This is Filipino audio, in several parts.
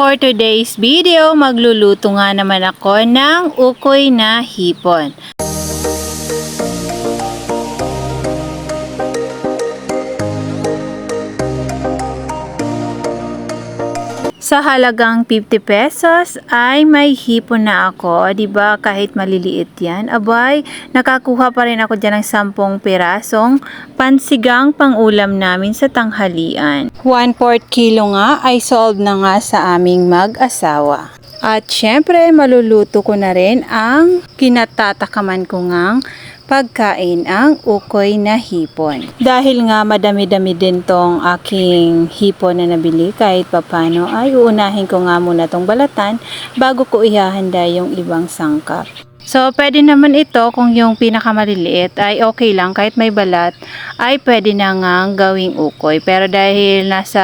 For today's video, magluluto nga naman ako ng ukoy na hipon. Sa halagang 50 pesos ay may hipon na ako, 'di ba? Kahit maliliit 'yan. Abay, nakakuha pa rin ako diyan ng 10 pirasong pansigang pangulam namin sa tanghalian. 1/4 kilo nga ay solved na nga sa aming mag-asawa. At syempre, maluluto ko na rin ang kinatatakaman ko ngang pagkain ang ukoy na hipon. Dahil nga madami-dami din tong aking hipon na nabili kahit papano ay uunahin ko nga muna tong balatan bago ko ihahanda yung ibang sangkap. So, pwede naman ito kung yung pinakamaliliit ay okay lang kahit may balat ay pwede na nga gawing ukoy. Pero dahil nasa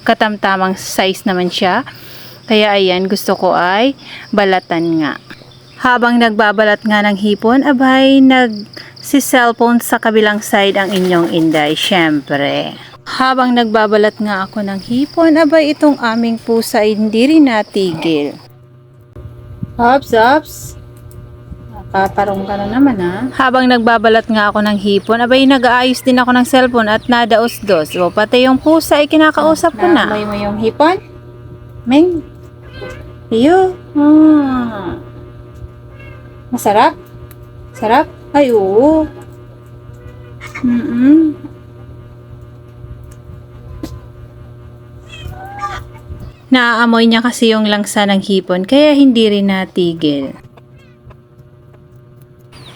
katamtamang size naman siya, kaya ayan gusto ko ay balatan nga. Habang nagbabalat nga ng hipon, abay nag si cellphone sa kabilang side ang inyong inday, syempre. Habang nagbabalat nga ako ng hipon, abay itong aming pusa hindi rin natigil. Hops, hops. Nakatarong ka na naman ha. Habang nagbabalat nga ako ng hipon, abay nag-aayos din ako ng cellphone at nadaos-dos. O pati yung pusa ay kinakausap ko na. Naamoy mo yung hipon? Ming? Iyo? Ah. Masarap? Sarap? Ay, oo. Mm-mm. Naaamoy niya kasi yung langsa ng hipon kaya hindi rin natigil.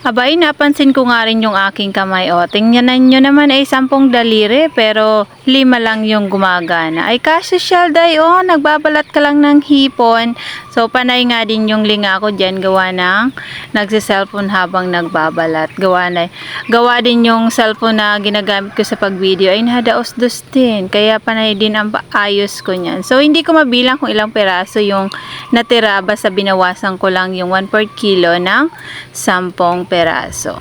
Abay, napansin ko nga rin yung aking kamay. O, tingnan nyo naman ay sampung daliri pero lima lang yung gumagana. Ay, kasosyal day, o, nagbabalat ka lang ng hipon. So, panay nga din yung linga ko dyan gawa ng nagsiselfone habang nagbabalat. Gawa, na, gawa din yung cellphone na ginagamit ko sa pag-video ay nadaos-dos din. Kaya panay din ang ayos ko niyan. So, hindi ko mabilang kung ilang peraso yung natira basta binawasan ko lang yung 1 per kilo ng 10 peraso.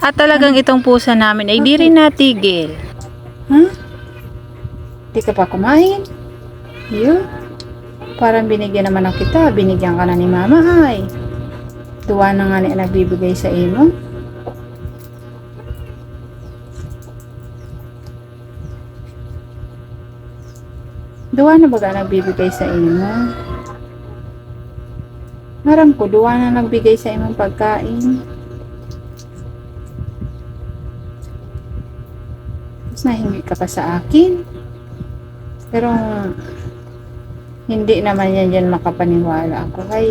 At talagang itong pusa namin ay di rin natigil. Huh? Di ka pa kumain? Yun. Parang binigyan naman ng kita. Binigyan ka na ni mama ay. Tuwa na nga ni nagbibigay sa imo. Duwa na ba ka nagbibigay sa imo? Naram ko, duwa na nagbigay sa imong pagkain. Tapos nahingi ka pa sa akin. Pero, hindi naman yan dyan makapaniwala ako. Kay,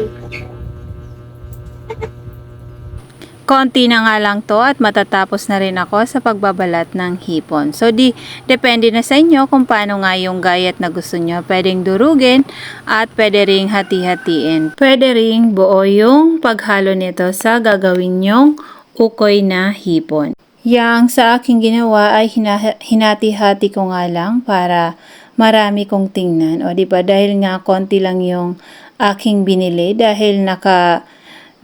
konti na nga lang to at matatapos na rin ako sa pagbabalat ng hipon. So, di, depende na sa inyo kung paano nga yung gayat na gusto nyo. Pwedeng durugin at pwede ring hati-hatiin. Pwede ring buo yung paghalo nito sa gagawin nyong ukoy na hipon. Yang sa aking ginawa ay hina- hinati-hati ko nga lang para marami kong tingnan. O di ba dahil nga konti lang yung aking binili dahil naka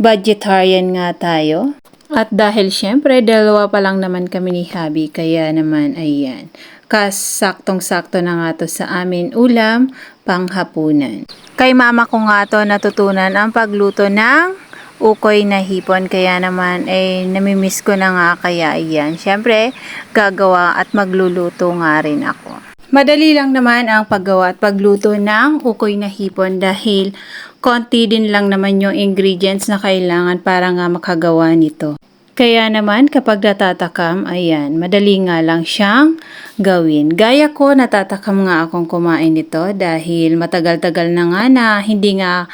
budgetarian nga tayo. At dahil syempre, dalawa pa lang naman kami ni Habi, kaya naman ayan. Kas saktong-sakto na nga to sa amin ulam panghapunan. Kay mama ko nga to natutunan ang pagluto ng ukoy na hipon kaya naman eh namimiss ko na nga kaya iyan. Syempre, gagawa at magluluto nga rin ako. Madali lang naman ang paggawa at pagluto ng ukoy na hipon dahil konti din lang naman yung ingredients na kailangan para nga makagawa nito. Kaya naman kapag natatakam, ayan, madali nga lang siyang gawin. Gaya ko, natatakam nga akong kumain nito dahil matagal-tagal na nga na hindi nga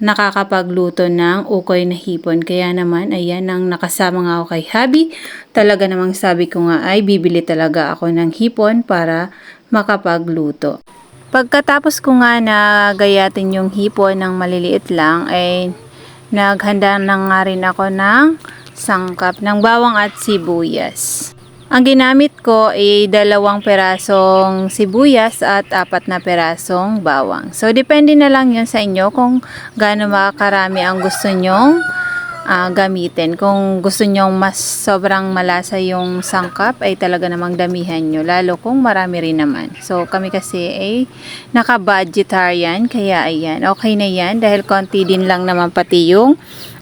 nakakapagluto ng ukoy na hipon. Kaya naman, ayan, ang nakasama nga ako kay Habi, talaga namang sabi ko nga ay bibili talaga ako ng hipon para makapagluto. Pagkatapos ko nga na gayatin yung hipon ng maliliit lang, ay naghanda na nga rin ako ng sangkap ng bawang at sibuyas. Ang ginamit ko ay dalawang perasong sibuyas at apat na perasong bawang. So, depende na lang yun sa inyo kung gaano makakarami ang gusto nyong ah, gamitin. Kung gusto nyong mas sobrang malasa yung sangkap, ay talaga namang damihan nyo. Lalo kung marami rin naman. So, kami kasi ay naka-budgetarian. Kaya ayan, okay na yan. Dahil konti din lang naman pati yung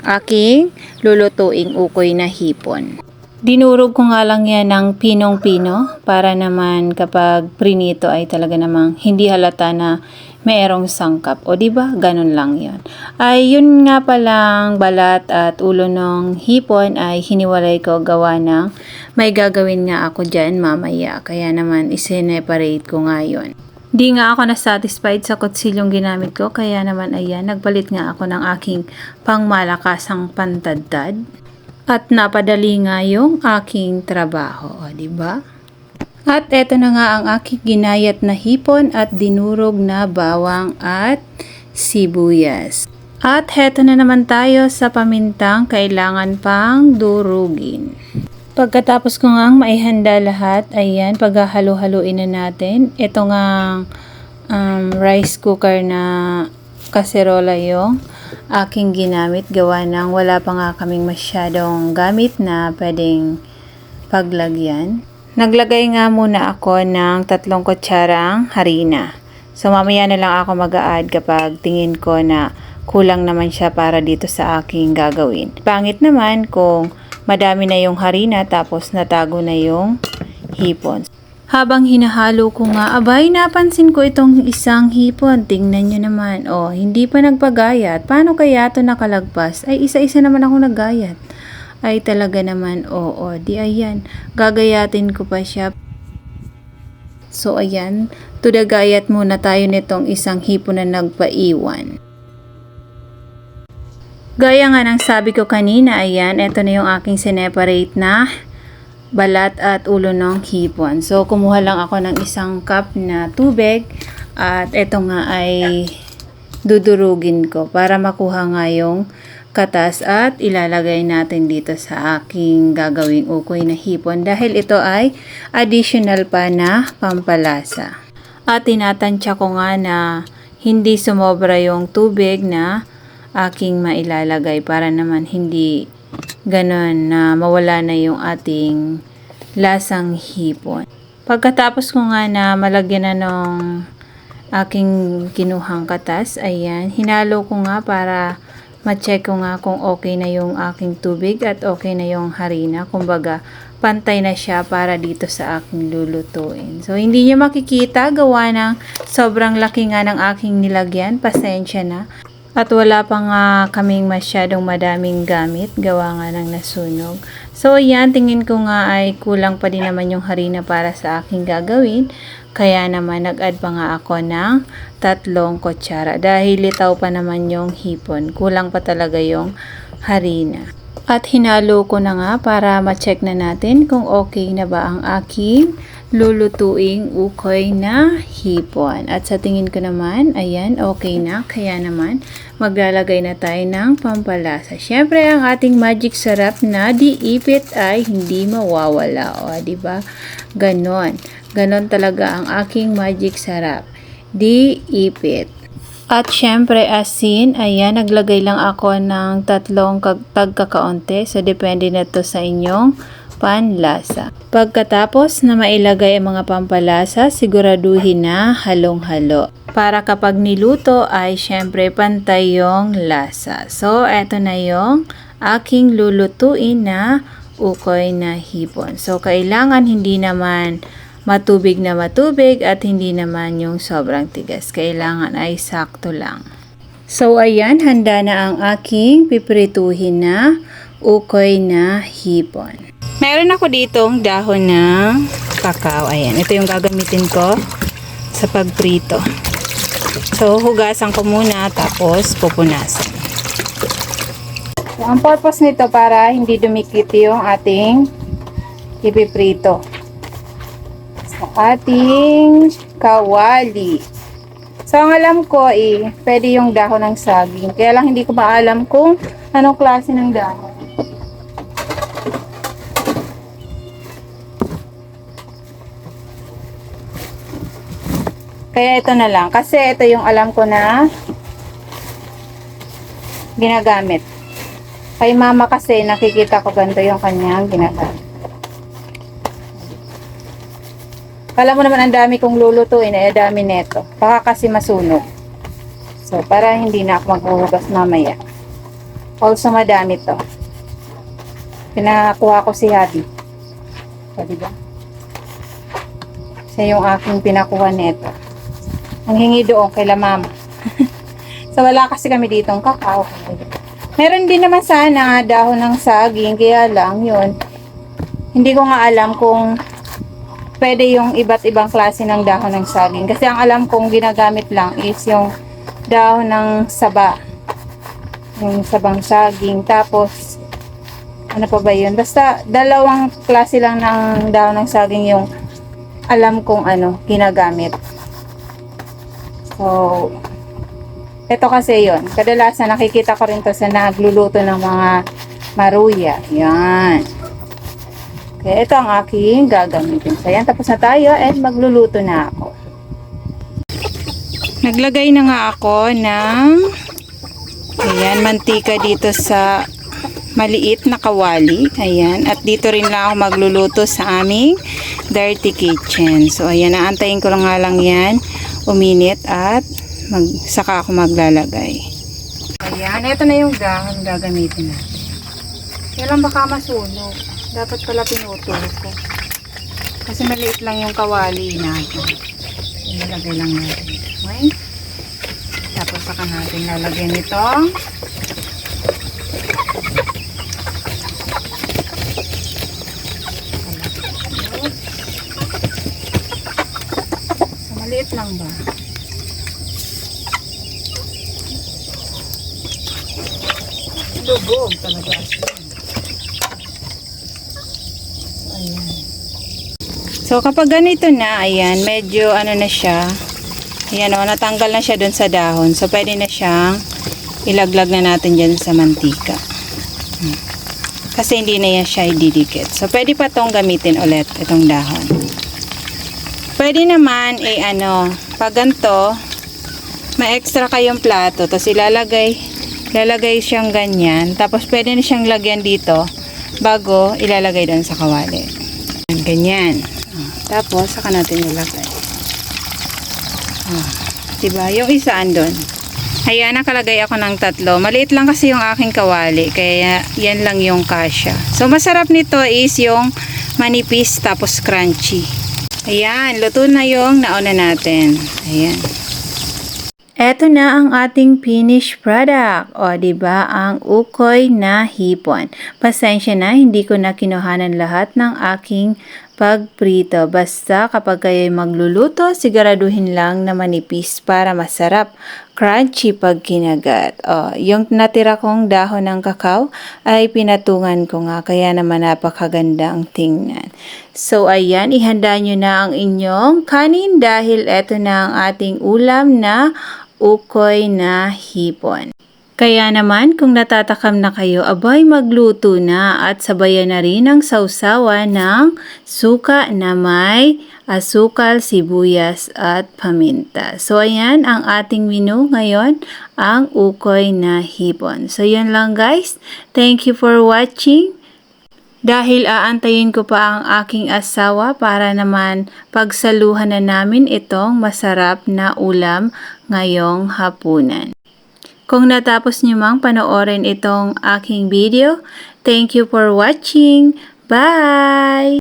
aking lulutuing ukoy na hipon. Dinurog ko nga lang yan ng pinong-pino para naman kapag prinito ay talaga namang hindi halata na mayroong sangkap. O di ba Ganun lang yon. Ay yun nga palang balat at ulo ng hipon ay hiniwalay ko gawa ng may gagawin nga ako dyan mamaya. Kaya naman isineparate ko nga yun. Di nga ako na-satisfied sa kutsilyong ginamit ko, kaya naman ayan, nagpalit nga ako ng aking pangmalakasang pantadtad. At napadali nga yung aking trabaho, di ba? At eto na nga ang aking ginayat na hipon at dinurog na bawang at sibuyas. At heto na naman tayo sa pamintang kailangan pang durugin. Pagkatapos ko nga maihanda lahat, ayan, paghahalo-haluin na natin. Ito nga um, rice cooker na kaserola yung aking ginamit. Gawa ng wala pa nga kaming masyadong gamit na pwedeng paglagyan. Naglagay nga muna ako ng tatlong kutsarang harina. So mamaya na lang ako mag-a-add kapag tingin ko na kulang naman siya para dito sa aking gagawin. Pangit naman kung madami na yung harina tapos natago na yung hipon. Habang hinahalo ko nga, abay, napansin ko itong isang hipon. Tingnan nyo naman. Oh, hindi pa nagpagayat. Paano kaya ito nakalagpas? Ay, isa-isa naman ako naggayat. Ay, talaga naman, oo. Di ayan, gagayatin ko pa siya. So, ayan, tudagayat muna tayo nitong isang hipon na nagpaiwan. Gaya nga ng sabi ko kanina, ayan, ito na yung aking sineparate na balat at ulo ng hipon. So, kumuha lang ako ng isang cup na tubig at ito nga ay dudurugin ko para makuha nga yung katas at ilalagay natin dito sa aking gagawing ukoy na hipon dahil ito ay additional pa na pampalasa. At tinatansya ko nga na hindi sumobra yung tubig na aking mailalagay para naman hindi ganon na mawala na yung ating lasang hipon. Pagkatapos ko nga na malagyan na nung aking kinuhang katas, ayan, hinalo ko nga para ma-check ko nga kung okay na yung aking tubig at okay na yung harina. Kumbaga, pantay na siya para dito sa aking lulutuin. So, hindi niyo makikita gawa ng sobrang laki nga ng aking nilagyan. Pasensya na. At wala pa nga kaming masyadong madaming gamit, gawa nga ng nasunog. So, yan, tingin ko nga ay kulang pa din naman yung harina para sa aking gagawin. Kaya naman, nag-add pa nga ako ng tatlong kutsara. Dahil litaw pa naman yung hipon, kulang pa talaga yung harina. At hinalo ko na nga para ma-check na natin kung okay na ba ang aking lulutuing ukoy na hipon. At sa tingin ko naman, ayan, okay na. Kaya naman, maglalagay na tayo ng pampalasa. Siyempre, ang ating magic sarap na diipit ay hindi mawawala. O, ba? Ganon. Ganon talaga ang aking magic sarap. Diipit. At syempre asin, ayan, naglagay lang ako ng tatlong tagkakaunti. So, depende na to sa inyong panlasa. Pagkatapos na mailagay ang mga pampalasa, siguraduhin na halong-halo. Para kapag niluto ay syempre pantay yung lasa. So, eto na yung aking lulutuin na ukoy na hipon. So, kailangan hindi naman matubig na matubig at hindi naman yung sobrang tigas. Kailangan ay sakto lang. So, ayan, handa na ang aking piprituhin na ukoy na hipon. Meron ako ditong dahon ng kakao. Ayan, ito yung gagamitin ko sa pagprito. So, hugasan ko muna tapos pupunasan. So, ang purpose nito para hindi dumikit yung ating ipiprito. Sa ating kawali. So, ang alam ko eh, pwede yung dahon ng saging. Kaya lang hindi ko maalam kung anong klase ng dahon. Kaya ito na lang. Kasi ito yung alam ko na ginagamit. Kay mama kasi nakikita ko ganito yung kanyang ginagawa. Kala mo naman ang dami kong lulutuin, ay dami neto. Baka kasi masunog. So, para hindi na ako maghuhugas mamaya. Also, madami to. Pinakuha ko si Habi. O, diba? Siya yung aking pinakuha neto. Ang hingi doon kay la mama. so, wala kasi kami dito ang kakao. Meron din naman sana dahon ng saging, kaya lang yun. Hindi ko nga alam kung pwede yung iba't ibang klase ng dahon ng saging. Kasi ang alam kong ginagamit lang is yung dahon ng saba. Yung sabang saging. Tapos, ano pa ba yun? Basta, dalawang klase lang ng dahon ng saging yung alam kong ano, ginagamit. So, ito kasi yon Kadalasan nakikita ko rin to sa nagluluto ng mga maruya. Yan. Kaya ito ang aking gagamitin. So, yan. Tapos na tayo and magluluto na ako. Naglagay na nga ako ng ayan, mantika dito sa maliit na kawali. Ayan. At dito rin lang ako magluluto sa aming dirty kitchen. So, ayan. Naantayin ko lang nga lang yan uminit at mag, saka ako maglalagay. Ayan. Ito na yung dahon gagamitin natin. Kailan baka masunog? Dapat pala pinutol ko. Kasi maliit lang yung kawali natin. Ilalagay lang natin. Okay? Tapos saka natin lalagyan itong So, maliit lang ba? Lubog talaga. Ayan. So, kapag ganito na, ayan, medyo ano na siya, ayan o, natanggal na siya dun sa dahon. So, pwede na siyang ilaglag na natin dyan sa mantika. Hmm. Kasi hindi na yan siya ididikit. So, pwede pa tong gamitin ulit, itong dahon. Pwede naman, eh ano, pag ganito, may extra kayong plato, tapos ilalagay, ilalagay siyang ganyan, tapos pwede na siyang lagyan dito, bago ilalagay doon sa kawali. Yan, Ganyan. Tapos, saka natin ilagay. Ah, diba? Yung isa andun. Ayan, nakalagay ako ng tatlo. Maliit lang kasi yung aking kawali. Kaya, yan lang yung kasya. So, masarap nito is yung manipis tapos crunchy. Ayan, luto na yung nauna natin. Ayan. Eto na ang ating finished product. O, ba ang ukoy na hipon. Pasensya na, hindi ko na kinuhanan lahat ng aking pagprito. Basta kapag kayo magluluto, siguraduhin lang na manipis para masarap. Crunchy pag kinagat. O, yung natira kong dahon ng kakao ay pinatungan ko nga. Kaya naman napakaganda ang tingnan. So, ayan, ihanda nyo na ang inyong kanin dahil eto na ang ating ulam na ukoy na hipon. Kaya naman kung natatakam na kayo, abay magluto na at sabayan na rin ang sausawa ng suka na may asukal, sibuyas at paminta. So ayan ang ating menu ngayon, ang ukoy na hipon. So yan lang guys. Thank you for watching. Dahil aantayin ko pa ang aking asawa para naman pagsaluhan na namin itong masarap na ulam ngayong hapunan. Kung natapos niyo mang panoorin itong aking video, thank you for watching. Bye!